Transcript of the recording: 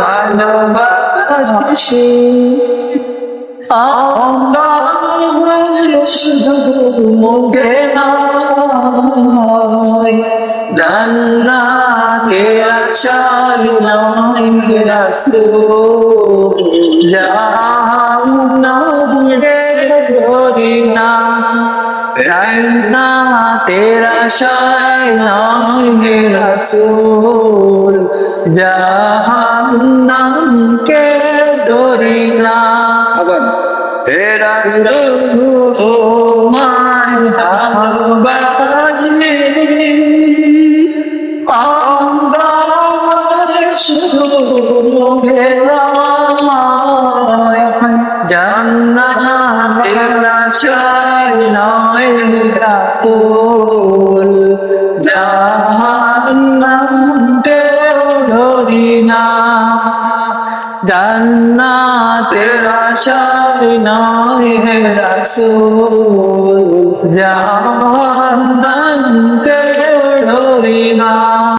ভালোবাসি মুখে নয় জান্নাতের আশায় নয় রাসূল জাহান্নামের ডরি না জান্নাতের আশায় নয় রাসূল জাহান্নামকে ডরি না। আবার। তেরা তোমার রাসূল জাহান্নামকে ডরি না জান্নাতের আশায় নয় হে রাসূল জাহান্নামকে